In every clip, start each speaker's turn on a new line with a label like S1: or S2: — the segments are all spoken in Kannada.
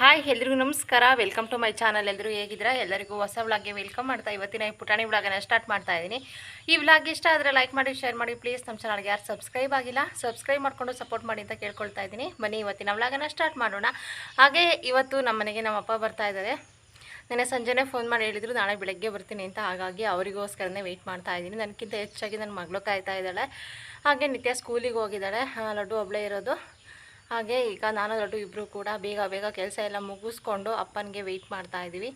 S1: ಹಾಯ್ ಎಲ್ರಿಗೂ ನಮಸ್ಕಾರ. ವೆಲ್ಕಮ್ ಟು ಮೈ ಚಾನಲ್ ಎಲ್ಲರೂ ಹೇಗಿದ್ದೀರಾ? ಎಲ್ಲರಿಗೂ ಹೊಸ ವ್ಲಾಗ್ಗೆ ವೆಲ್ಕಮ್ ಮಾಡ್ತಾ ಇವತ್ತಿನ ಈ ಪುಟಾಣಿ ವ್ಲಾಗನ್ನು ಸ್ಟಾರ್ಟ್ ಮಾಡ್ತಾ ಇದ್ದೀನಿ. ಈ ವ್ಲಾಗ್ ಇಷ್ಟ ಆದರೆ ಲೈಕ್ ಮಾಡಿ ಶೇರ್ ಮಾಡಿ. ಪ್ಲೀಸ್ ನಮ್ಮ ಚಾನಲ್ಗೆ ಯಾರು ಸಬ್ಸ್ಕ್ರೈಬ್ ಆಗಿಲ್ಲ ಸಬ್ಸ್ಕ್ರೈಬ್ ಮಾಡಿಕೊಂಡು ಸಪೋರ್ಟ್ ಮಾಡಿ ಅಂತ ಕೇಳ್ಕೊಳ್ತಾ ಇದ್ದೀನಿ. ಬನ್ನಿ, ಇವತ್ತಿನ ವ್ಲಾಗನ್ನು ಸ್ಟಾರ್ಟ್ ಮಾಡೋಣ. ಹಾಗೆ ಇವತ್ತು ನಮ್ಮ ಮನೆಗೆ ನಮ್ಮ ಅಪ್ಪ ಬರ್ತಾ ಇದ್ದಾರೆ. ನನ್ನ ಸಂಜೆನೇ ಫೋನ್ ಮಾಡಿ ಹೇಳಿದ್ರು, ನಾಳೆ ಬೆಳಗ್ಗೆ ಬರ್ತೀನಿ ಅಂತ. ಹಾಗಾಗಿ ಅವರಿಗೋಸ್ಕರನೇ ವೆಯ್ಟ್ ಮಾಡ್ತಾ ಇದ್ದೀನಿ. ನನಗಿಂತ ಹೆಚ್ಚಾಗಿ ನನ್ನ ಮಗಳು ಕಾಯ್ತಾ ಇದ್ದಾಳೆ. ಹಾಗೆ ನಿತ್ಯ ಸ್ಕೂಲಿಗೆ ಹೋಗಿದ್ದಾಳೆ. ಲಡ್ಡು ಒಬ್ಬಳೇ ಇರೋದು. ಹಾಗೆ ಈಗ ನಾನು ದೊಡ್ಡ ಇಬ್ಬರು ಕೂಡ ಬೇಗ ಬೇಗ ಕೆಲಸ ಎಲ್ಲ ಮುಗಿಸ್ಕೊಂಡು ಅಪ್ಪನಿಗೆ ವೆಯ್ಟ್ ಮಾಡ್ತಾ ಇದ್ದೀವಿ.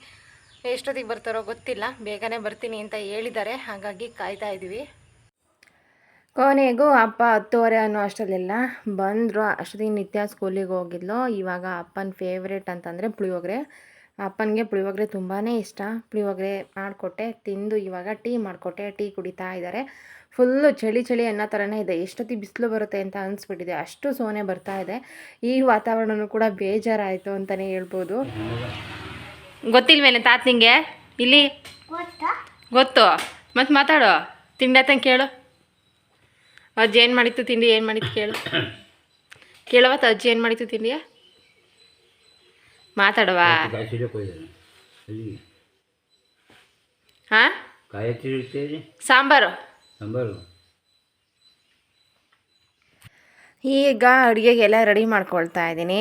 S1: ಎಷ್ಟೊತ್ತಿಗೆ ಬರ್ತಾರೋ ಗೊತ್ತಿಲ್ಲ, ಬೇಗನೆ ಬರ್ತೀನಿ ಅಂತ ಹೇಳಿದ್ದಾರೆ, ಹಾಗಾಗಿ ಕಾಯ್ತಾ ಇದ್ದೀವಿ. ಕೊನೆಗೂ ಅಪ್ಪ ಹತ್ತುವರೆ ಅನ್ನೋ ಅಷ್ಟರಲ್ಲೆಲ್ಲ ಬಂದರು. ಅಷ್ಟೊತ್ತಿಗೆ ನಿತ್ಯ ಸ್ಕೂಲಿಗೆ ಹೋಗಿದ್ಲು. ಇವಾಗ ಅಪ್ಪನ ಫೇವ್ರೇಟ್ ಅಂತಂದರೆ ಪುಳಿಯೋಗರೆ. ಅಪ್ಪನಿಗೆ ಪುಳಿಯೋಗರೆ ತುಂಬಾ ಇಷ್ಟ. ಪುಳಿಯೋಗರೆ ಮಾಡಿಕೊಟ್ಟೆ ತಿಂದು ಇವಾಗ ಟೀ ಮಾಡಿಕೊಟ್ಟೆ ಟೀ ಕುಡಿತಾ ಇದ್ದಾರೆ. ಫುಲ್ಲು ಚಳಿ ಚಳಿ ಅನ್ನೋ ಥರನೇ ಇದೆ. ಎಷ್ಟೊತ್ತಿಗೆ ಬಿಸಿಲು ಬರುತ್ತೆ ಅಂತ ಅನಿಸ್ಬಿಟ್ಟಿದೆ. ಅಷ್ಟು ಸೋನೆ ಬರ್ತಾ ಇದೆ. ಈ ವಾತಾವರಣನೂ ಕೂಡ ಬೇಜಾರಾಯಿತು ಅಂತಲೇ ಹೇಳ್ಬೋದು. ಗೊತ್ತಿಲ್ವೇನೆ ತಾತ ನಿಂಗೆ? ಇಲ್ಲಿ? ಗೊತ್ತು? ಮತ್ತು ಮಾತಾಡು. ತಿಂಡಿ ಆತಂಗೆ ಕೇಳು. ಅಜ್ಜಿ ಏನು ಮಾಡಿತ್ತು ತಿಂಡಿ? ಏನು ಮಾಡಿತ್ತು ಕೇಳು. ಕೇಳವತ್ತು ಅಜ್ಜಿ ಏನು ಮಾಡಿತ್ತು ತಿಂಡಿಯ ಮಾತಾಡವಾ? ಹಾಂ? ಸಾಂಬಾರು.
S2: ಸಾಂಬಾರು.
S1: ಈಗ ಅಡುಗೆಗೆಲ್ಲ ರೆಡಿ ಮಾಡ್ಕೊಳ್ತಾ ಇದ್ದೀನಿ.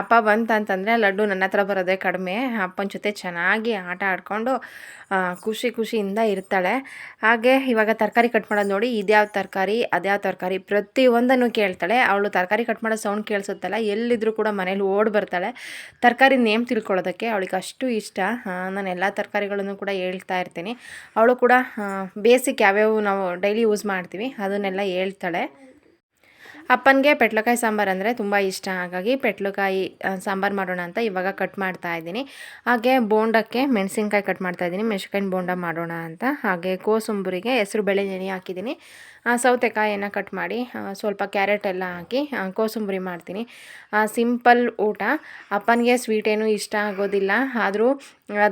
S1: ಅಪ್ಪ ಬಂತಂತಂದರೆ ಲಡ್ಡು ನನ್ನ ಹತ್ರ ಬರೋದೇ ಕಡಿಮೆ. ಅಪ್ಪನ ಜೊತೆ ಚೆನ್ನಾಗಿ ಆಟ ಆಡಿಕೊಂಡು ಖುಷಿ ಖುಷಿಯಿಂದ ಇರ್ತಾಳೆ. ಹಾಗೆ ಇವಾಗ ತರಕಾರಿ ಕಟ್ ಮಾಡೋದು ನೋಡಿ, ಇದ್ಯಾವ ತರಕಾರಿ, ಅದ್ಯಾವ ತರಕಾರಿ ಪ್ರತಿಯೊಂದನ್ನು ಕೇಳ್ತಾಳೆ. ಅವಳು ತರಕಾರಿ ಕಟ್ ಮಾಡೋ ಸೌಂಡ್ ಕೇಳಿಸುತ್ತಲ್ಲ, ಎಲ್ಲಿದ್ರೂ ಕೂಡ ಮನೇಲಿ ಓಡಿ ಬರ್ತಾಳೆ. ತರಕಾರಿ ನೇಮ್ ತಿಳ್ಕೊಳ್ಳೋದಕ್ಕೆ ಅವಳಿಗೆ ಅಷ್ಟು ಇಷ್ಟ. ನಾನು ಎಲ್ಲ ತರಕಾರಿಗಳನ್ನು ಕೂಡ ಹೇಳ್ತಾ ಇರ್ತೀನಿ. ಅವಳು ಕೂಡ ಬೇಸಿಕ್ ಯಾವ್ಯಾವ ನಾವು ಡೈಲಿ ಯೂಸ್ ಮಾಡ್ತೀವಿ ಅದನ್ನೆಲ್ಲ ಹೇಳ್ತಾಳೆ. ಅಪ್ಪನಿಗೆ ಪೆಟ್ಲಕಾಯಿ ಸಾಂಬಾರು ಅಂದರೆ ತುಂಬ ಇಷ್ಟ. ಹಾಗಾಗಿ ಪೆಟ್ಲಕಾಯಿ ಸಾಂಬಾರು ಮಾಡೋಣ ಅಂತ ಇವಾಗ ಕಟ್ ಮಾಡ್ತಾ ಇದ್ದೀನಿ. ಹಾಗೆ ಬೋಂಡಕ್ಕೆ ಮೆಣಸಿನ್ಕಾಯಿ ಕಟ್ ಮಾಡ್ತಾ ಇದ್ದೀನಿ. ಮೆಣಸಿನ್ಕಾಯಿ ಬೋಂಡ ಮಾಡೋಣ ಅಂತ. ಹಾಗೆ ಕೋಸುಂಬರಿಗೆ ಹೆಸರು ಬೇಳೆ ನೆನೆ ಹಾಕಿದ್ದೀನಿ. ಆ, ಸೌತೆಕಾಯಿಯನ್ನು ಕಟ್ ಮಾಡಿ ಸ್ವಲ್ಪ ಕ್ಯಾರೆಟ್ ಎಲ್ಲ ಹಾಕಿ ಕೋಸಂಬರಿ ಮಾಡ್ತೀನಿ. ಸಿಂಪಲ್ ಊಟ. ಅಪ್ಪನಿಗೆ ಸ್ವೀಟ್ ಇಷ್ಟ ಆಗೋದಿಲ್ಲ. ಆದರೂ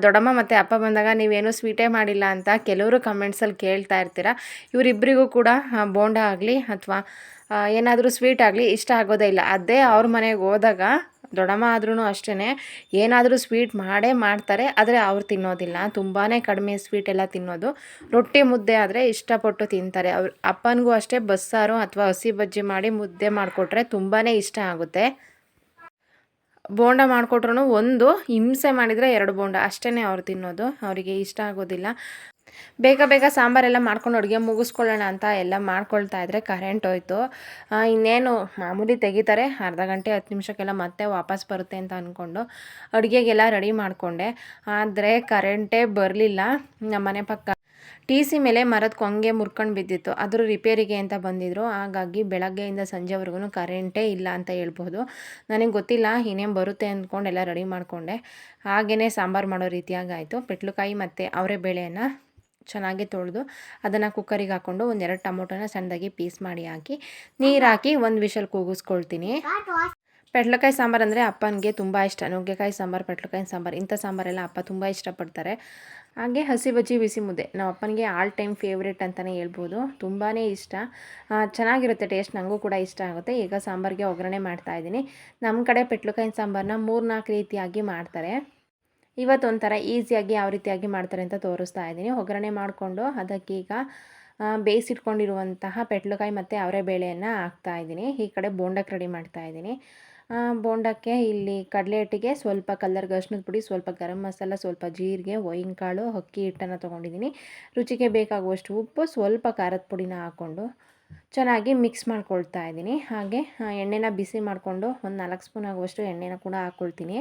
S1: ದೊಡ್ಡಮ್ಮ ಮತ್ತು ಅಪ್ಪ ಬಂದಾಗ ನೀವೇನು ಸ್ವೀಟೇ ಮಾಡಿಲ್ಲ ಅಂತ ಕೆಲವರು ಕಮೆಂಟ್ಸಲ್ಲಿ ಕೇಳ್ತಾ ಇರ್ತೀರ. ಇವರಿಬ್ಬರಿಗೂ ಕೂಡ ಬೋಂಡ ಆಗಲಿ ಅಥವಾ ಏನಾದರೂ ಸ್ವೀಟ್ ಆಗಲಿ ಇಷ್ಟ ಆಗೋದೇ ಇಲ್ಲ. ಅದೇ ಅವ್ರ ಮನೆಗೆ ಹೋದಾಗ ದೊಡ್ಡಮ್ಮ ಆದ್ರೂ ಅಷ್ಟೇ ಏನಾದರೂ ಸ್ವೀಟ್ ಮಾಡೇ ಮಾಡ್ತಾರೆ, ಆದರೆ ಅವ್ರು ತಿನ್ನೋದಿಲ್ಲ. ತುಂಬಾ ಕಡಿಮೆ ಸ್ವೀಟ್ ಎಲ್ಲ ತಿನ್ನೋದು. ರೊಟ್ಟಿ ಮುದ್ದೆ ಆದರೆ ಇಷ್ಟಪಟ್ಟು ತಿಂತಾರೆ. ಅವ್ರ ಅಪ್ಪನಿಗೂ ಅಷ್ಟೇ ಬಸ್ಸಾರು ಅಥವಾ ಹಸಿ ಬಜ್ಜಿ ಮಾಡಿ ಮುದ್ದೆ ಮಾಡಿಕೊಟ್ರೆ ತುಂಬಾ ಇಷ್ಟ ಆಗುತ್ತೆ. ಬೋಂಡ ಮಾಡಿಕೊಟ್ರು ಒಂದು, ಹಿಂಸೆ ಮಾಡಿದರೆ ಎರಡು ಬೋಂಡ. ಅಷ್ಟೇ ಅವ್ರು ತಿನ್ನೋದು. ಅವರಿಗೆ ಇಷ್ಟ ಆಗೋದಿಲ್ಲ. ಬೇಗ ಬೇಗ ಸಾಂಬಾರೆಲ್ಲ ಮಾಡ್ಕೊಂಡು ಅಡುಗೆ ಮುಗಿಸ್ಕೊಳ್ಳೋಣ ಅಂತ ಎಲ್ಲ ಮಾಡ್ಕೊಳ್ತಾ ಇದ್ರೆ ಕರೆಂಟ್ ಹೋಯ್ತು. ಇನ್ನೇನು ಮಾಮೂಲಿ ತೆಗಿತಾರೆ. ಅರ್ಧ ಗಂಟೆ, ಹತ್ತು ನಿಮಿಷಕ್ಕೆಲ್ಲ ಮತ್ತೆ ವಾಪಸ್ ಬರುತ್ತೆ ಅಂತ ಅಂದ್ಕೊಂಡು ಅಡುಗೆಗೆಲ್ಲ ರೆಡಿ ಮಾಡಿಕೊಂಡೆ. ಆದರೆ ಕರೆಂಟೇ ಬರಲಿಲ್ಲ. ನಮ್ಮನೆ ಪಕ್ಕ ಟಿ ಸಿ ಮೇಲೆ ಮರದ ಕೊಂಗೆ ಮುರ್ಕೊಂಡು ಬಿದ್ದಿತ್ತು. ಅದ್ರ ರಿಪೇರಿಗೆ ಅಂತ ಬಂದಿದ್ರು. ಹಾಗಾಗಿ ಬೆಳಗ್ಗೆಯಿಂದ ಸಂಜೆವರೆಗೂ ಕರೆಂಟೇ ಇಲ್ಲ ಅಂತ ಹೇಳ್ಬೋದು. ನನಗೆ ಗೊತ್ತಿಲ್ಲ, ಇನ್ನೇನು ಬರುತ್ತೆ ಅಂದ್ಕೊಂಡು ಎಲ್ಲ ರೆಡಿ ಮಾಡಿಕೊಂಡೆ. ಹಾಗೆಯೇ ಸಾಂಬಾರು ಮಾಡೋ ರೀತಿಯಾಗಿ ಆಯಿತು. ಪೆಟ್ಲುಕಾಯಿ ಮತ್ತು ಅವರೇ ಬೇಳೆಯನ್ನು ಚೆನ್ನಾಗಿ ತೊಳೆದು ಅದನ್ನು ಕುಕ್ಕರಿಗೆ ಹಾಕ್ಕೊಂಡು ಒಂದೆರಡು ಟೊಮೊಟೊನ ಸಣ್ಣದಾಗಿ ಪೀಸ್ ಮಾಡಿ ಹಾಕಿ ನೀರು ಹಾಕಿ ಒಂದು ವಿಷಲ್ ಕೂಗಿಸ್ಕೊಳ್ತೀನಿ. ಪೆಟ್ಲಕಾಯಿ ಸಾಂಬಾರು ಅಂದರೆ ಅಪ್ಪನಿಗೆ ತುಂಬ ಇಷ್ಟ. ನುಗ್ಗೆಕಾಯಿ ಸಾಂಬಾರು ಪೆಟ್ಲಕಾಯಿ ಸಾಂಬಾರು ಇಂಥ ಸಾಂಬಾರೆಲ್ಲ ಅಪ್ಪ ತುಂಬ ಇಷ್ಟಪಡ್ತಾರೆ. ಹಾಗೆ ಹಸಿ ಬಜ್ಜಿ ಬಿಸಿ ಮುದ್ದೆ. ನಮ್ಮ ಅಪ್ಪನಿಗೆ ಆಲ್ ಟೈಮ್ ಫೇವ್ರೇಟ್ ಅಂತಲೇ ಹೇಳ್ಬೋದು. ತುಂಬಾ ಇಷ್ಟ. ಚೆನ್ನಾಗಿರುತ್ತೆ ಟೇಸ್ಟ್. ನನಗೂ ಕೂಡ ಇಷ್ಟ ಆಗುತ್ತೆ. ಈಗ ಸಾಂಬಾರಿಗೆ ಒಗ್ಗರಣೆ ಮಾಡ್ತಾ ಇದ್ದೀನಿ. ನಮ್ಮ ಕಡೆ ಪೆಟ್ಲಕಾಯಿ ಸಾಂಬಾರನ್ನ ಮೂರು ನಾಲ್ಕು ರೀತಿಯಾಗಿ ಮಾಡ್ತಾರೆ. ಇವತ್ತು ಒಂಥರ ಈಸಿಯಾಗಿ ಯಾವ ರೀತಿಯಾಗಿ ಮಾಡ್ತಾರೆ ಅಂತ ತೋರಿಸ್ತಾ ಇದ್ದೀನಿ. ಒಗ್ಗರಣೆ ಮಾಡಿಕೊಂಡು ಅದಕ್ಕೀಗ ಬೇಯಿಸಿಟ್ಕೊಂಡಿರುವಂತಹ ಪೆಟ್ಲುಕಾಯಿ ಮತ್ತು ಅವರೆ ಬೇಳೆಯನ್ನು ಹಾಕ್ತಾ ಇದ್ದೀನಿ. ಈ ಕಡೆ ಬೋಂಡಕ್ಕೆ ರೆಡಿ ಮಾಡ್ತಾ ಇದ್ದೀನಿ. ಬೋಂಡಕ್ಕೆ ಇಲ್ಲಿ ಕಡಲೆ ಹಿಟ್ಟಿಗೆ ಸ್ವಲ್ಪ ಕಲ್ಲರ್ ಅರ್ಶಿನದ ಪುಡಿ, ಸ್ವಲ್ಪ ಗರಂ ಮಸಾಲ, ಸ್ವಲ್ಪ ಜೀರಿಗೆ ಕಾಳು ಅಕ್ಕಿ ಹಿಟ್ಟನ್ನು ತೊಗೊಂಡಿದ್ದೀನಿ. ರುಚಿಗೆ ಬೇಕಾಗುವಷ್ಟು ಉಪ್ಪು, ಸ್ವಲ್ಪ ಖಾರದ ಪುಡಿನ ಹಾಕ್ಕೊಂಡು ಚೆನ್ನಾಗಿ ಮಿಕ್ಸ್ ಮಾಡ್ಕೊಳ್ತಾ ಇದ್ದೀನಿ. ಹಾಗೆ ಎಣ್ಣೆನ ಬಿಸಿ ಮಾಡಿಕೊಂಡು ಒಂದು ನಾಲ್ಕು ಸ್ಪೂನ್ ಆಗುವಷ್ಟು ಎಣ್ಣೆನ ಕೂಡ ಹಾಕ್ಕೊಳ್ತೀನಿ.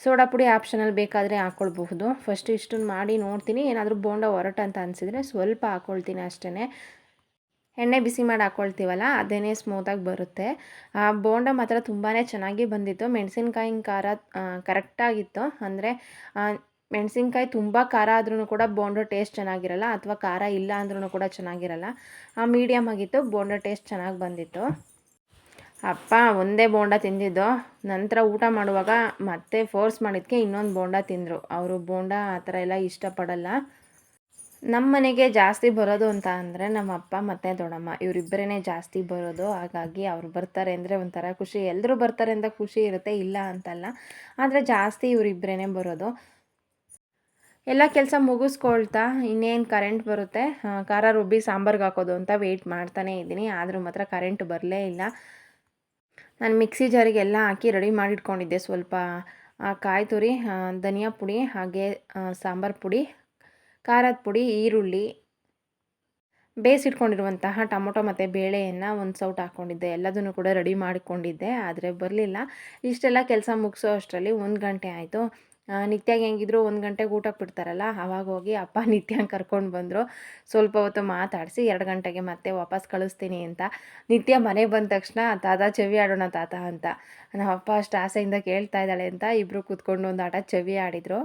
S1: ಸೋಡಾ ಪುಡಿ ಆಪ್ಷನಲ್ಲಿ ಬೇಕಾದರೆ ಹಾಕ್ಕೊಳ್ಬಹುದು ಫಸ್ಟ್ ಇಷ್ಟನ್ನು ಮಾಡಿ ನೋಡ್ತೀನಿ. ಏನಾದರೂ ಬೋಂಡ ಹೊರಟ ಅಂತ ಅನಿಸಿದರೆ ಸ್ವಲ್ಪ ಹಾಕ್ಕೊಳ್ತೀನಿ ಅಷ್ಟೇ ಎಣ್ಣೆ ಬಿಸಿ ಮಾಡಿ ಹಾಕ್ಕೊಳ್ತೀವಲ್ಲ ಅದೇನೇ ಸ್ಮೂತಾಗಿ ಬರುತ್ತೆ. ಆ ಬೋಂಡ ಮಾತ್ರ ತುಂಬಾ ಚೆನ್ನಾಗಿ ಬಂದಿತ್ತು. ಮೆಣಸಿನ್ಕಾಯಿನ ಖಾರ ಕರೆಕ್ಟಾಗಿತ್ತು ಅಂದರೆ ಮೆಣಸಿನ್ಕಾಯಿ ತುಂಬ ಖಾರ ಆದ್ರೂ ಕೂಡ ಬೋಂಡ ಟೇಸ್ಟ್ ಚೆನ್ನಾಗಿರಲ್ಲ, ಅಥವಾ ಖಾರ ಇಲ್ಲ ಅಂದ್ರೂ ಕೂಡ ಚೆನ್ನಾಗಿರಲ್ಲ. ಆ ಮೀಡಿಯಮ್ ಆಗಿತ್ತು. ಬೋಂಡ ಟೇಸ್ಟ್ ಚೆನ್ನಾಗಿ ಬಂದಿತ್ತು. ಅಪ್ಪ, ಒಂದೇ ಬೋಂಡ ತಿಂದಿದ್ದು. ನಂತರ ಊಟ ಮಾಡುವಾಗ ಮತ್ತೆ ಫೋರ್ಸ್ ಮಾಡಿದ್ಕೆ ಇನ್ನೊಂದು ಬೋಂಡ ತಿಂದರು. ಅವರು ಬೋಂಡ ಆ ಥರ ಎಲ್ಲ ಇಷ್ಟಪಡಲ್ಲ. ನಮ್ಮ ಮನೆಗೆ ಜಾಸ್ತಿ ಬರೋದು ಅಂತ ಅಂದರೆ ನಮ್ಮ ಅಪ್ಪ ಮತ್ತು ದೊಡ್ಡಮ್ಮ. ಇವರಿಬ್ಬರೇ ಜಾಸ್ತಿ ಬರೋದು. ಹಾಗಾಗಿ ಅವ್ರು ಬರ್ತಾರೆ ಅಂದರೆ ಒಂಥರ ಖುಷಿ. ಎಲ್ಲರೂ ಬರ್ತಾರೆ ಅಂತ ಖುಷಿ ಇರುತ್ತೆ, ಇಲ್ಲ ಅಂತಲ್ಲ. ಆದರೆ ಜಾಸ್ತಿ ಇವರಿಬ್ಬರೇ ಬರೋದು. ಎಲ್ಲ ಕೆಲಸ ಮುಗಿಸ್ಕೊಳ್ತಾ ಇನ್ನೇನು ಕರೆಂಟ್ ಬರುತ್ತೆ? ಖಾರ ರುಬ್ಬಿ ಸಾಂಬಾರ್ಗೆ ಹಾಕೋದು ಅಂತ ವೆಯ್ಟ್ ಮಾಡ್ತಾನೇ ಇದ್ದೀನಿ. ಆದರೂ ಮಾತ್ರ ಕರೆಂಟ್ ಬರಲೇ ಇಲ್ಲ. ನಾನು ಮಿಕ್ಸಿ ಜಾರಿಗೆಲ್ಲ ಹಾಕಿ ರೆಡಿ ಮಾಡಿಟ್ಕೊಂಡಿದ್ದೆ ಸ್ವಲ್ಪ ಕಾಯಿ ತುರಿ ಧನಿಯಾ ಪುಡಿ ಹಾಗೆ ಸಾಂಬಾರ್ ಪುಡಿ, ಖಾರದ ಪುಡಿ, ಈರುಳ್ಳಿ ಬೇಯಿಸಿಟ್ಕೊಂಡಿರುವಂತಹ ಟೊಮೊಟೊ ಮತ್ತು ಬೇಳೆಯನ್ನು ಒಂದು ಸೌಟ್ ಹಾಕ್ಕೊಂಡಿದ್ದೆ ಎಲ್ಲದನ್ನು ಕೂಡ ರೆಡಿ ಮಾಡಿಕೊಂಡಿದ್ದೆ ಆದರೆ ಬರಲಿಲ್ಲ. ಇಷ್ಟೆಲ್ಲ ಕೆಲಸ ಮುಗಿಸೋ ಅಷ್ಟರಲ್ಲಿ ಒಂದು ಗಂಟೆ ಆಯಿತು. ನಿತ್ಯಾಗ ಹೆಂಗಿದ್ರು ಒಂದು ಗಂಟೆಗೆ ಊಟಕ್ಕೆ ಬಿಡ್ತಾರಲ್ಲ, ಅವಾಗ ಹೋಗಿ ಅಪ್ಪ ನಿತ್ಯಂಗೆ ಕರ್ಕೊಂಡು ಬಂದರು. ಸ್ವಲ್ಪ ಹೊತ್ತು ಮಾತಾಡಿಸಿ, ಎರಡು ಗಂಟೆಗೆ ಮತ್ತೆ ವಾಪಸ್ ಕಳಿಸ್ತೀನಿ ಅಂತ. ನಿತ್ಯ ಮನೆಗೆ ಬಂದ ತಕ್ಷಣ, ತಾತ ಚವಿ ಆಡೋಣ ತಾತ ಅಂತ. ನಮ್ಮ ಅಪ್ಪ ಅಷ್ಟು ಆಸೆಯಿಂದ ಕೇಳ್ತಾ ಇದ್ದಾಳೆ ಅಂತ ಇಬ್ಬರು ಕೂತ್ಕೊಂಡು ಒಂದು ಆಟ ಚವಿ ಆಡಿದರು.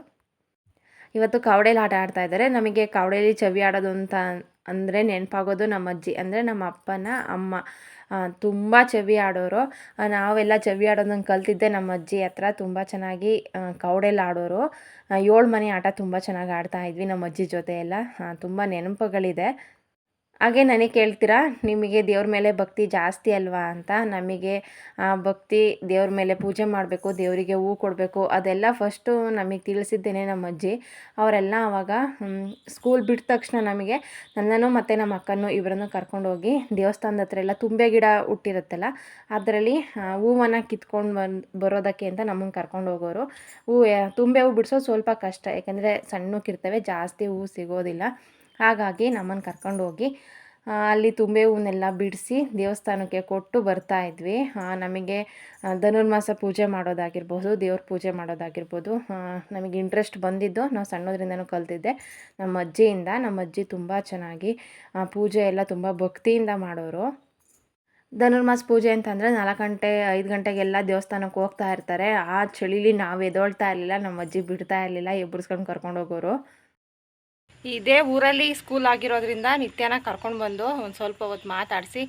S1: ಇವತ್ತು ಕಾವಡೇಲಿ ಆಟ ಆಡ್ತಾ ಇದ್ದಾರೆ ನಮಗೆ ಕಾವಡೇಲಿ ಚವಿ ಆಡೋದು ಅಂತ ಅಂದರೆ ನೆನಪಾಗೋದು ನಮ್ಮ ಅಜ್ಜಿ ಅಂದರೆ ನಮ್ಮ ಅಪ್ಪನ ಅಮ್ಮ. ತುಂಬ ಚವಿ ಆಡೋರು. ನಾವೆಲ್ಲ ಚವಿ ಆಡೋದನ್ನ ಕಲ್ತಿದ್ದೆ ನಮ್ಮ ಅಜ್ಜಿ ಹತ್ರ. ತುಂಬ ಚೆನ್ನಾಗಿ ಕವಡೆಲ್ಲ ಆಡೋರು. ಏಳು ಮನೆ ಆಟ ತುಂಬ ಚೆನ್ನಾಗಿ ಆಡ್ತಾ ಇದ್ವಿ ನಮ್ಮ ಅಜ್ಜಿ ಜೊತೆ ಎಲ್ಲ. ತುಂಬ ನೆನಪುಗಳಿದೆ. ಹಾಗೆ ನನಗೆ ಕೇಳ್ತೀರಾ, ನಿಮಗೆ ದೇವ್ರ ಮೇಲೆ ಭಕ್ತಿ ಜಾಸ್ತಿ ಅಲ್ವಾ ಅಂತ. ನಮಗೆ ಭಕ್ತಿ ದೇವ್ರ ಮೇಲೆ ಪೂಜೆ ಮಾಡಬೇಕು, ದೇವರಿಗೆ ಹೂ ಕೊಡಬೇಕು, ಅದೆಲ್ಲ ಫಸ್ಟು ನಮಗೆ ತಿಳಿಸಿದ್ದೇನೆ ನಮ್ಮ ಅಜ್ಜಿ ಅವರೆಲ್ಲ ಆವಾಗ ಸ್ಕೂಲ್ ಬಿಟ್ಟ ತಕ್ಷಣ ನಮಗೆ ನನ್ನನ್ನು ಮತ್ತು ನಮ್ಮ ಅಕ್ಕನೂ ಇವರನ್ನು ಕರ್ಕೊಂಡೋಗಿ ದೇವಸ್ಥಾನದ ಹತ್ರ ಎಲ್ಲ ತುಂಬೆ ಗಿಡ ಹುಟ್ಟಿರುತ್ತಲ್ಲ, ಅದರಲ್ಲಿ ಹೂವನ್ನು ಕಿತ್ಕೊಂಡು ಬಂದು, ಬರೋದಕ್ಕೆ ಅಂತ ನಮ್ಮನ್ನು ಕರ್ಕೊಂಡು ಹೋಗೋರು ಹೂ ತುಂಬೆ ಹೂ ಬಿಡಿಸೋದು ಸ್ವಲ್ಪ ಕಷ್ಟ, ಯಾಕೆಂದರೆ ಸಣ್ಣಕ್ಕಿರ್ತವೆ, ಜಾಸ್ತಿ ಹೂ ಸಿಗೋದಿಲ್ಲ. ಹಾಗಾಗಿ ನಮ್ಮನ್ನು ಕರ್ಕೊಂಡು ಹೋಗಿ ಅಲ್ಲಿ ತುಂಬೆ ಹೂವನ್ನೆಲ್ಲ ಬಿಡಿಸಿ ದೇವಸ್ಥಾನಕ್ಕೆ ಕೊಟ್ಟು ಬರ್ತಾ ಇದ್ವಿ. ನಮಗೆ ಧನುರ್ಮಾಸ ಪೂಜೆ ಮಾಡೋದಾಗಿರ್ಬೋದು, ದೇವ್ರ ಪೂಜೆ ಮಾಡೋದಾಗಿರ್ಬೋದು ನಮಗೆ ಇಂಟ್ರೆಸ್ಟ್ ಬಂದಿದ್ದು ನಾವು ಸಣ್ಣದ್ರಿಂದನೂ ಕಲ್ತಿದ್ದೆ. ನಮ್ಮ ಅಜ್ಜಿಯಿಂದ, ನಮ್ಮ ಅಜ್ಜಿ ತುಂಬ ಚೆನ್ನಾಗಿ ಪೂಜೆ ಎಲ್ಲ ತುಂಬ ಭಕ್ತಿಯಿಂದ ಮಾಡೋರು. ಧನುರ್ಮಾಸ ಪೂಜೆ ಅಂತಂದರೆ ನಾಲ್ಕು ಗಂಟೆ, ಐದು ಗಂಟೆಗೆಲ್ಲ ದೇವಸ್ಥಾನಕ್ಕೆ ಹೋಗ್ತಾ ಇರ್ತಾರೆ. ಆ ಚಳಿಲಿ ನಾವು ಎದೊಳ್ತಾ ಇರಲಿಲ್ಲ, ನಮ್ಮ ಅಜ್ಜಿ ಬಿಡ್ತಾ ಇರಲಿಲ್ಲ ಎಬ್ಬರಿಸ್ಕೊಂಡು ಕರ್ಕೊಂಡು ಹೋಗೋರು. ಇದೇ ಊರಲ್ಲಿ ಸ್ಕೂಲ್ ಆಗಿರೋದ್ರಿಂದ ನಿತ್ಯನ ಕರ್ಕೊಂಡು ಬಂದು ಒಂದು ಸ್ವಲ್ಪ ಹೊತ್ತು ಮಾತಾಡಿಸಿ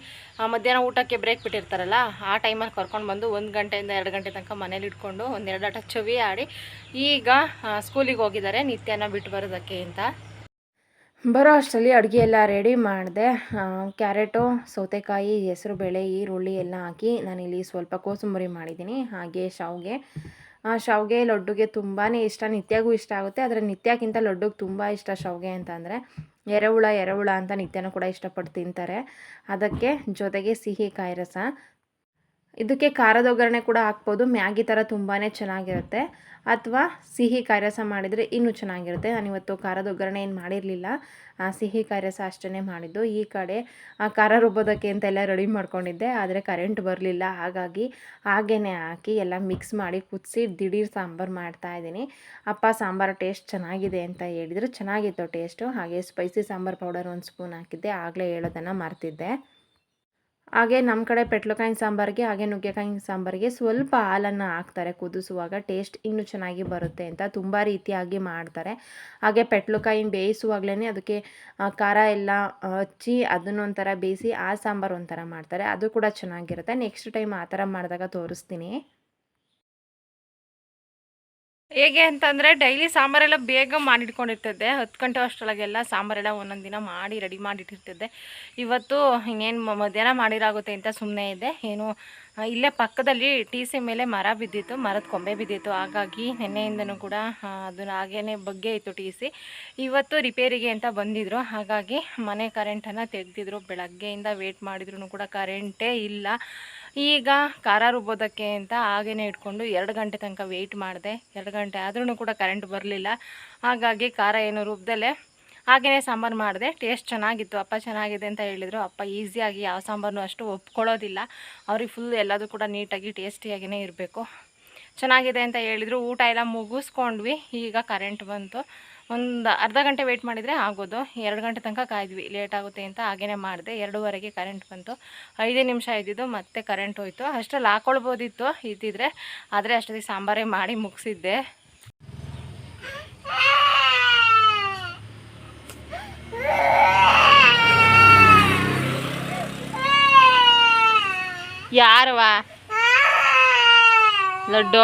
S1: ಮಧ್ಯಾಹ್ನ ಊಟಕ್ಕೆ ಬ್ರೇಕ್ ಬಿಟ್ಟಿರ್ತಾರಲ್ಲ, ಆ ಟೈಮಲ್ಲಿ ಕರ್ಕೊಂಡು ಬಂದು ಒಂದು ಗಂಟೆಯಿಂದ ಎರಡು ಗಂಟೆ ತನಕ ಮನೇಲಿ ಇಟ್ಕೊಂಡು ಒಂದೆರಡು ಆಟ ಚವಿ ಆಡಿ ಈಗ ಸ್ಕೂಲಿಗೆ ಹೋಗಿದ್ದಾರೆ ನಿತ್ಯನ ಬಿಟ್ಟು ಬರೋದಕ್ಕೆ ಅಂತ. ಬರೋ ಅಷ್ಟರಲ್ಲಿ ಅಡುಗೆ ಎಲ್ಲ ರೆಡಿ ಮಾಡಿದೆ. ಕ್ಯಾರೆಟು, ಸೌತೆಕಾಯಿ, ಹೆಸರು ಬೇಳೆ, ಈರುಳ್ಳಿ ಎಲ್ಲ ಹಾಕಿ ನಾನಿಲ್ಲಿ ಸ್ವಲ್ಪ ಕೋಸಂಬರಿ ಮಾಡಿದ್ದೀನಿ, ಹಾಗೆ ಶಾವಿಗೆ. ಶಾವಿಗೆ ಲಡ್ಡುಗೆ ತುಂಬಾ ಇಷ್ಟ, ನಿತ್ಯಗೂ ಇಷ್ಟ ಆಗುತ್ತೆ. ಆದರೆ ನಿತ್ಯಕ್ಕಿಂತ ಲಡ್ಡುಗೆ ತುಂಬ ಇಷ್ಟ ಶಾವಿಗೆ ಅಂತಂದರೆ ಎರೆಹುಳ ಎರೆಹುಳ ಅಂತ ನಿತ್ಯನೂ ಕೂಡ ಇಷ್ಟಪಟ್ಟು ತಿಂತಾರೆ. ಅದಕ್ಕೆ ಜೊತೆಗೆ ಸಿಹಿ ಕಾಯಿ ರಸ ಇದಕ್ಕೆ ಖಾರದ ಒಗ್ಗರಣೆ ಕೂಡ ಹಾಕ್ಬೋದು. ಮ್ಯಾಗಿ ಥರ ತುಂಬಾ ಚೆನ್ನಾಗಿರುತ್ತೆ. ಅಥವಾ ಸಿಹಿ ಕಾರ್ಯಸ ಮಾಡಿದರೆ ಇನ್ನೂ ಚೆನ್ನಾಗಿರುತ್ತೆ. ನಾನಿವತ್ತು ಖಾರದ ಒಗ್ಗರಣೆ ಏನು ಮಾಡಿರಲಿಲ್ಲ. ಸಿಹಿ ಕಾರ್ಯಸ ಅಷ್ಟೇ ಮಾಡಿದ್ದು. ಈ ಕಡೆ ಖಾರ ರುಬ್ಬೋದಕ್ಕೆ ಅಂತೆಲ್ಲ ರೆಡಿ ಮಾಡ್ಕೊಂಡಿದ್ದೆ. ಆದರೆ ಕರೆಂಟ್ ಬರಲಿಲ್ಲ. ಹಾಗಾಗಿ ಹಾಗೇ ಹಾಕಿ ಎಲ್ಲ ಮಿಕ್ಸ್ ಮಾಡಿ ಕುದಿಸಿ ದಿಢೀರ್ ಸಾಂಬಾರು ಮಾಡ್ತಾ ಇದ್ದೀನಿ. ಅಪ್ಪ, ಸಾಂಬಾರು ಟೇಸ್ಟ್ ಚೆನ್ನಾಗಿದೆ ಅಂತ ಹೇಳಿದರು. ಚೆನ್ನಾಗಿತ್ತು ಟೇಸ್ಟು ಹಾಗೆ ಸ್ಪೈಸಿ ಸಾಂಬಾರು ಪೌಡರ್ ಒಂದು ಸ್ಪೂನ್ ಹಾಕಿದ್ದೆ. ಆಗಲೇ ಹೇಳೋದನ್ನು ಮರ್ತಿದ್ದೆ. ಹಾಗೆ ನಮ್ಮ ಕಡೆ ಪೆಟ್ಲುಕಾಯಿನ ಸಾಂಬಾರಿಗೆ ಹಾಗೆ ನುಗ್ಗೆಕಾಯಿನ ಸಾಂಬಾರಿಗೆ ಸ್ವಲ್ಪ ಹಾಲನ್ನು ಹಾಕ್ತಾರೆ ಕುದಿಸುವಾಗ. ಟೇಸ್ಟ್ ಇನ್ನೂ ಚೆನ್ನಾಗಿ ಬರುತ್ತೆ ಅಂತ ತುಂಬ ರೀತಿಯಾಗಿ ಮಾಡ್ತಾರೆ. ಹಾಗೆ ಪೆಟ್ಲಕಾಯಿನ ಬೇಯಿಸುವಾಗಲೇ ಅದಕ್ಕೆ ಖಾರ ಎಲ್ಲ ಹಚ್ಚಿ ಅದನ್ನೊಂಥರ ಬೇಯಿಸಿ ಆ ಸಾಂಬಾರು ಒಂಥರ ಮಾಡ್ತಾರೆ. ಅದು ಕೂಡ ಚೆನ್ನಾಗಿರುತ್ತೆ. ನೆಕ್ಸ್ಟ್ ಟೈಮ್ ಆ ಥರ ಮಾಡಿದಾಗ ತೋರಿಸ್ತೀನಿ. ಹೇಗೆ ಅಂತಂದರೆ ಡೈಲಿ ಸಾಂಬಾರೆಲ್ಲ ಬೇಗ ಮಾಡಿಟ್ಕೊಂಡಿರ್ತಿದ್ದೆ ಹತ್ತು ಗಂಟೆ ಅಷ್ಟರೊಳಗೆಲ್ಲ ಸಾಂಬಾರೆಲ್ಲ ಒಂದೊಂದು ದಿನ ಮಾಡಿ ರೆಡಿ ಮಾಡಿಟ್ಟಿರ್ತಿದ್ದೆ ಇವತ್ತು ಇನ್ನೇನು ಮಧ್ಯಾಹ್ನ ಮಾಡಿರಾಗುತ್ತೆ ಅಂತ ಸುಮ್ಮನೆ ಇದೆ. ಏನು ಇಲ್ಲೇ ಪಕ್ಕದಲ್ಲಿ ಟಿ ಸಿ ಮೇಲೆ ಮರ ಬಿದ್ದಿತ್ತು, ಮರದ ಕೊಂಬೆ ಬಿದ್ದಿತ್ತು. ಹಾಗಾಗಿ ನಿನ್ನೆಯಿಂದನೂ ಕೂಡ ಅದನ್ನು ಹಾಗೇ ಬಗ್ಗೆ ಇತ್ತು ಟಿ ಸಿ. ಇವತ್ತು ರಿಪೇರಿಗೆ ಅಂತ ಬಂದಿದ್ರು. ಹಾಗಾಗಿ ಮನೆ ಕರೆಂಟನ್ನು ತೆಗೆದಿದ್ರು. ಬೆಳಗ್ಗೆಯಿಂದ ವೇಟ್ ಮಾಡಿದ್ರು ಕೂಡ ಕರೆಂಟೇ ಇಲ್ಲ. ಈಗ ಖಾರ ರುಬ್ಬೋದಕ್ಕೆ ಅಂತ ಹಾಗೇ ಇಟ್ಕೊಂಡು ಎರಡು ಗಂಟೆ ತನಕ ವೆಯ್ಟ್ ಮಾಡಿದೆ. ಎರಡು ಗಂಟೆ ಆದ್ರೂ ಕೂಡ ಕರೆಂಟ್ ಬರಲಿಲ್ಲ. ಹಾಗಾಗಿ ಖಾರ ಏನು ರುಬ್ದಲೆ ಹಾಗೆಯೇ ಸಾಂಬಾರು ಮಾಡಿದೆ. ಟೇಸ್ಟ್ ಚೆನ್ನಾಗಿತ್ತು. ಅಪ್ಪ ಚೆನ್ನಾಗಿದೆ ಅಂತ ಹೇಳಿದರು. ಅಪ್ಪ ಈಸಿಯಾಗಿ ಯಾವ ಸಾಂಬಾರನ್ನು ಅಷ್ಟು ಒಪ್ಕೊಳ್ಳೋದಿಲ್ಲ. ಅವ್ರಿಗೆ ಫುಲ್ ಎಲ್ಲದೂ ಕೂಡ ನೀಟಾಗಿ ಟೇಸ್ಟಿಯಾಗಿಯೇ ಇರಬೇಕು. ಚೆನ್ನಾಗಿದೆ ಅಂತ ಹೇಳಿದರು. ಊಟ ಎಲ್ಲ ಮುಗಿಸ್ಕೊಂಡ್ವಿ. ಈಗ ಕರೆಂಟ್ ಬಂತು. ಒಂದು ಅರ್ಧ ಗಂಟೆ ವೆಯ್ಟ್ ಮಾಡಿದರೆ ಆಗೋದು. ಎರಡು ಗಂಟೆ ತನಕ ಕಾಯ್ದ್ವಿ. ಲೇಟ್ ಆಗುತ್ತೆ ಅಂತ ಹಾಗೇ ಮಾಡಿದೆ. ಎರಡೂವರೆಗೆ ಕರೆಂಟ್ ಬಂತು. ಐದೇ ನಿಮಿಷ ಇದ್ದಿದ್ದು, ಮತ್ತೆ ಕರೆಂಟ್ ಹೋಯಿತು. ಅಷ್ಟರಲ್ಲಿ ಹಾಕ್ಕೊಳ್ಬೋದಿತ್ತು ಇದ್ದಿದ್ರೆ. ಆದರೆ ಅಷ್ಟೊತ್ತಿಗೆ ಸಾಂಬಾರೇ ಮಾಡಿ ಮುಗಿಸಿದ್ದೆ. ಯಾರವ ಲಡ್ಡು.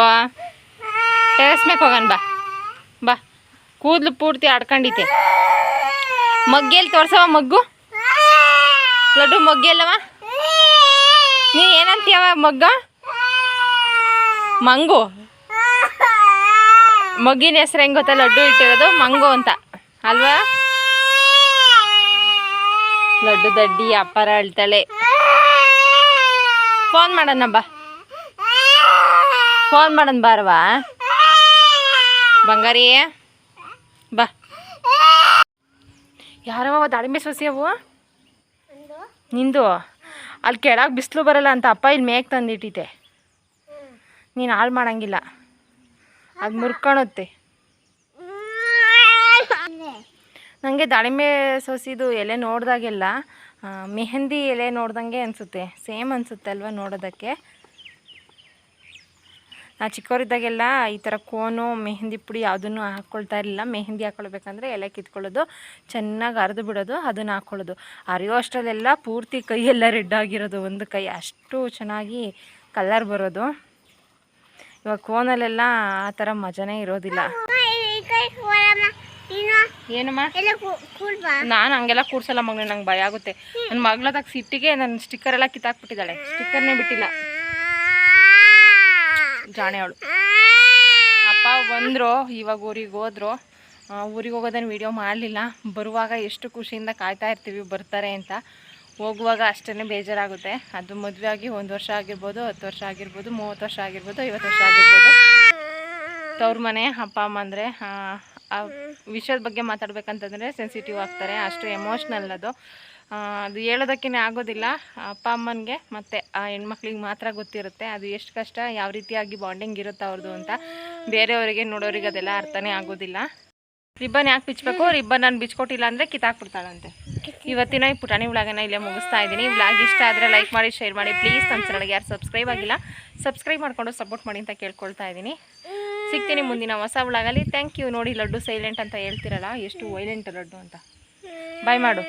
S1: ಟೆರೆಸ್ ಮೇಲೆ ಹೋಗೋಣ ಬಾ. ಬಾ. ಕೂದಲು ಪೂರ್ತಿ ಆಡ್ಕೊಂಡಿತೆ ಮಗ್ಗೆಲ್ಲಿ ತೋರ್ಸವ ಮಗ್ಗು? ಲಡ್ಡು ಮಗ್ಗೆಲ್ಲವ? ನೀ ಏನಂತೀಯವ ಮಗ್ಗ? ಮಂಗು. ಮಗ್ಗಿನ ಹೆಸ್ರು ಹೆಂಗೆ ಗೊತ್ತಾ? ಲಡ್ಡು ಇಟ್ಟಿರೋದು ಮಂಗು ಅಂತ. ಅಲ್ವಾ? ಲಡ್ಡು ದಡ್ಡಿ ಅಪ್ಪರ ಅಳ್ತಾಳೆ. ಫೋನ್ ಮಾಡೋಣ ಬಾ. ಫೋನ್ ಮಾಡೋಣ ಬಾರವಾ ಬಂಗಾರಿ, ಬಾ. ಯಾರವ ದಾಳಿಂಬೆ ಸೊಸಿ ನಿಂದು? ಅಲ್ಲಿ ಕೆಳಗೆ ಬಿಸಿಲು ಬರಲ್ಲ ಅಂತ ಅಪ್ಪ ಇಲ್ಲಿ ಮೇಕ್ ತಂದಿಟ್ಟಿದ್ದೆ. ನೀನು ಹಾಳು ಮಾಡಂಗಿಲ್ಲ. ಅದು ಮುರ್ಕೊಳುತ್ತೆ ನನಗೆ ದಾಳಿಂಬೆ ಸೊಸಿದು ಎಲೆ ನೋಡಿದಾಗೆಲ್ಲ ಮೆಹಂದಿ ಎಲೆ ನೋಡ್ದಂಗೆ ಅನಿಸುತ್ತೆ. ಸೇಮ್ ಅನಿಸುತ್ತೆ ಅಲ್ವಾ ನೋಡೋದಕ್ಕೆ? ನಾ ಚಿಕ್ಕವರಿದ್ದಾಗೆಲ್ಲ ಈ ಥರ ಕೋನು, ಮೆಹಂದಿ ಪುಡಿ ಯಾವುದನ್ನು ಹಾಕ್ಕೊಳ್ತಾ ಇರಲಿಲ್ಲ. ಮೆಹಂದಿ ಹಾಕ್ಕೊಳ್ಬೇಕಂದ್ರೆ ಎಲೆ ಕಿತ್ಕೊಳ್ಳೋದು, ಚೆನ್ನಾಗಿ ಅರೆದು ಬಿಡೋದು, ಅದನ್ನು ಹಾಕ್ಕೊಳ್ಳೋದು ಅರಿಯೋ ಅಷ್ಟರಲ್ಲೆಲ್ಲ ಪೂರ್ತಿ ಕೈಯೆಲ್ಲ ರೆಡ್ ಆಗಿರೋದು ಒಂದು ಕೈ. ಅಷ್ಟು ಚೆನ್ನಾಗಿ ಕಲರ್ ಬರೋದು. ಇವಾಗ ಕೋನಲ್ಲೆಲ್ಲ ಆ ಥರ ಮಜಾನೇ ಇರೋದಿಲ್ಲ. ಏನಮ್ಮ? ನಾನು ಹಂಗೆಲ್ಲ ಕೂರ್ಸಲ್ಲ ಮಗನ ನಂಗೆ ಭಯ ಆಗುತ್ತೆ. ನನ್ನ ಮಗಳದಾಗ ಸಿಟ್ಟಿಗೆ ನನ್ನ ಸ್ಟಿಕ್ಕರ್ ಎಲ್ಲ ಕಿತ್ತಾಕ್ಬಿಟ್ಟಿದ್ದಾಳೆ. ಸ್ಟಿಕ್ಕರ್ನೇ ಬಿಟ್ಟಿಲ್ಲ. ಜಾಣೆ ಅವಳು. ಅಪ್ಪ ಬಂದರು ಇವಾಗ ಊರಿಗೆ ಹೋದ್ರು. ಊರಿಗೆ ಹೋಗೋದನ್ನು ವೀಡಿಯೋ ಮಾಡಲಿಲ್ಲ. ಬರುವಾಗ ಎಷ್ಟು ಖುಷಿಯಿಂದ ಕಾಯ್ತಾ ಇರ್ತೀವಿ ಬರ್ತಾರೆ ಅಂತ. ಹೋಗುವಾಗ ಅಷ್ಟೇ ಬೇಜಾರಾಗುತ್ತೆ. ಅದು ಮದುವೆ ಆಗಿ ಒಂದು ವರ್ಷ ಆಗಿರ್ಬೋದು ಹತ್ತು ವರ್ಷ ಆಗಿರ್ಬೋದು ಮೂವತ್ತು ವರ್ಷ ಆಗಿರ್ಬೋದು ಐವತ್ತು ವರ್ಷ ಆಗಿರ್ಬೋದು. ತವ್ರ ಮನೆ ಅಪ್ಪ ಅಮ್ಮ ಅಂದರೆ ಆ ವಿಷಯದ ಬಗ್ಗೆ ಮಾತಾಡ್ಬೇಕಂತಂದರೆ ಸೆನ್ಸಿಟಿವ್ ಆಗ್ತಾರೆ ಅಷ್ಟು ಎಮೋಷ್ನಲ್ ಅದು ಅದು ಹೇಳೋದಕ್ಕೇ ಆಗೋದಿಲ್ಲ. ಅಪ್ಪ ಅಮ್ಮನಿಗೆ ಮತ್ತು ಆ ಹೆಣ್ಮಕ್ಳಿಗೆ ಮಾತ್ರ ಗೊತ್ತಿರುತ್ತೆ. ಅದು ಎಷ್ಟು ಕಷ್ಟ ಯಾವ ರೀತಿಯಾಗಿ ಬಾಂಡಿಂಗ್ ಇರುತ್ತೆ ಅವ್ರದ್ದು ಅಂತ. ಬೇರೆಯವರಿಗೆ ನೋಡೋರಿಗೆ ಅದೆಲ್ಲ ಅರ್ಥನೇ ಆಗೋದಿಲ್ಲ. ರಿಬ್ಬನ್ ಯಾಕೆ ಬಿಚ್ಚಬೇಕು ರಿಬ್ಬನ್ ನಾನು ಬಿಚ್ಕೊಟ್ಟಿಲ್ಲ ಅಂದರೆ ಕಿತ್ತಾಕ್ಬಿಡ್ತಾಳಂತೆ. ಇವತ್ತಿನ ಈ ಪುಟಾಣಿ ವ್ಲಾಗನ್ನ ಇಲ್ಲೇ ಮುಗಿಸ್ತಾ ಇದ್ದೀನಿ. ವ್ಲಾಗ್ ಇಷ್ಟ ಆದರೆ ಲೈಕ್ ಮಾಡಿ ಶೇರ್ ಮಾಡಿ. ಪ್ಲೀಸ್ ನಮ್ಮ ಚಾನಲ್ಗೆ ಯಾರು ಸಬ್ಸ್ಕ್ರೈಬ್ ಆಗಿಲ್ಲ ಸಬ್ಸ್ಕ್ರೈಬ್ ಮಾಡಿಕೊಂಡು ಸಪೋರ್ಟ್ ಮಾಡಿ ಅಂತ ಕೇಳ್ಕೊಳ್ತಾ ಇದ್ದೀನಿ. ಸಿಗ್ತೀನಿ ಮುಂದಿನ ಹೊಸ ವ್ಲಾಗಲ್ಲಿ ಥ್ಯಾಂಕ್ ಯು ನೋಡಿ ಲಡ್ಡು ಸೈಲೆಂಟ್ ಅಂತ ಹೇಳ್ತಿರಲ್ಲ, ಎಷ್ಟು ವೈಲೆಂಟ್ ಲಡ್ಡು ಅಂತ. ಬಾಯ್ ಮಾಡು.